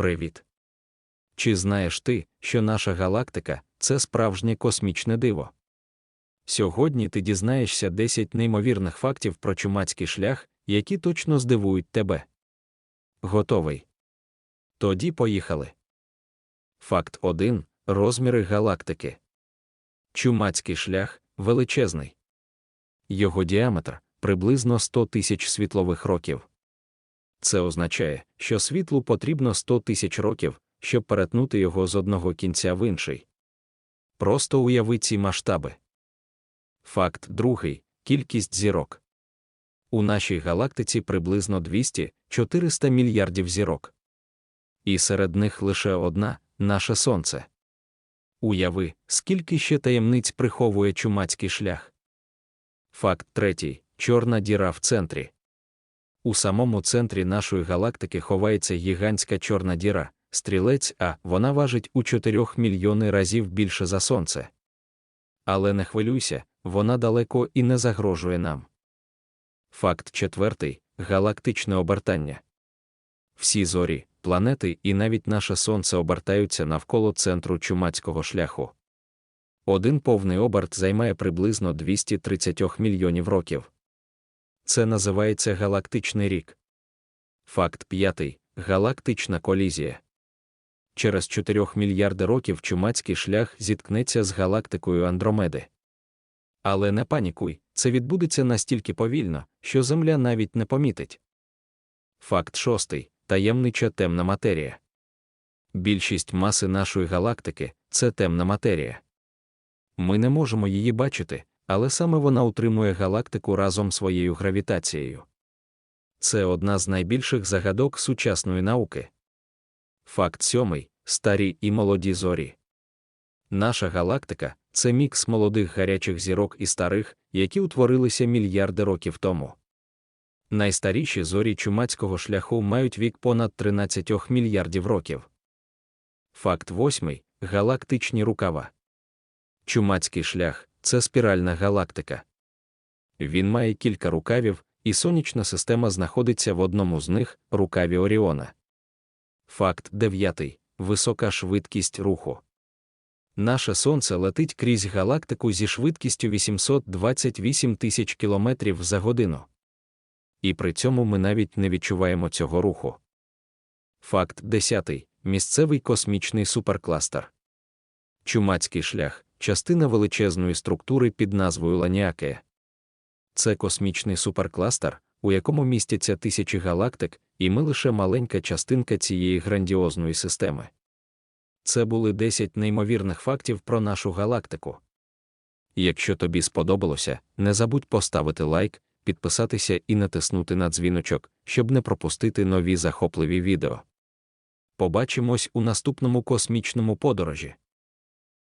Привіт. Чи знаєш ти, що наша галактика це справжнє космічне диво? Сьогодні ти дізнаєшся 10 неймовірних фактів про чумацький шлях, які точно здивують тебе. Готовий? Тоді поїхали. Факт 1. Розміри галактики. Чумацький шлях величезний. Його діаметр приблизно 100 тисяч світлових років. Це означає, що світлу потрібно 100 тисяч років, щоб перетнути його з одного кінця в інший. Просто уяви ці масштаби. Факт другий кількість зірок. У нашій галактиці приблизно 200-400 мільярдів зірок. І серед них лише одна наше Сонце. Уяви, скільки ще таємниць приховує чумацький шлях. Факт третій чорна діра в центрі. У самому центрі нашої галактики ховається гігантська чорна діра, стрілець, а вона важить у 4 мільйони разів більше за сонце. Але не хвилюйся, вона далеко і не загрожує нам. Факт четвертий галактичне обертання. Всі зорі, планети і навіть наше Сонце обертаються навколо центру чумацького шляху. Один повний оберт займає приблизно 230 мільйонів років. Це називається галактичний рік. Факт п'ятий галактична колізія. Через 4 мільярди років чумацький шлях зіткнеться з галактикою Андромеди. Але не панікуй, це відбудеться настільки повільно, що Земля навіть не помітить. Факт шостий таємнича темна матерія. Більшість маси нашої галактики це темна матерія. Ми не можемо її бачити, але саме вона утримує галактику разом своєю гравітацією. Це одна з найбільших загадок сучасної науки. Факт сьомий старі і молоді зорі. Наша галактика це мікс молодих гарячих зірок і старих, які утворилися мільярди років тому. Найстаріші зорі чумацького шляху мають вік понад 13 мільярдів років. Факт восьмий галактичні рукава. Чумацький шлях це спіральна галактика. Він має кілька рукавів, і сонячна система знаходиться в одному з них рукаві Оріона. Факт дев'ятий висока швидкість руху. Наше Сонце летить крізь галактику зі швидкістю 828 тисяч кілометрів за годину. І при цьому ми навіть не відчуваємо цього руху. Факт десятий місцевий космічний суперкластер. Чумацький шлях частина величезної структури під назвою Ланіакея. Це космічний суперкластер, у якому містяться тисячі галактик, і ми лише маленька частинка цієї грандіозної системи. Це були 10 неймовірних фактів про нашу галактику. Якщо тобі сподобалося, не забудь поставити лайк, підписатися і натиснути на дзвіночок, щоб не пропустити нові захопливі відео. Побачимось у наступному космічному подорожі.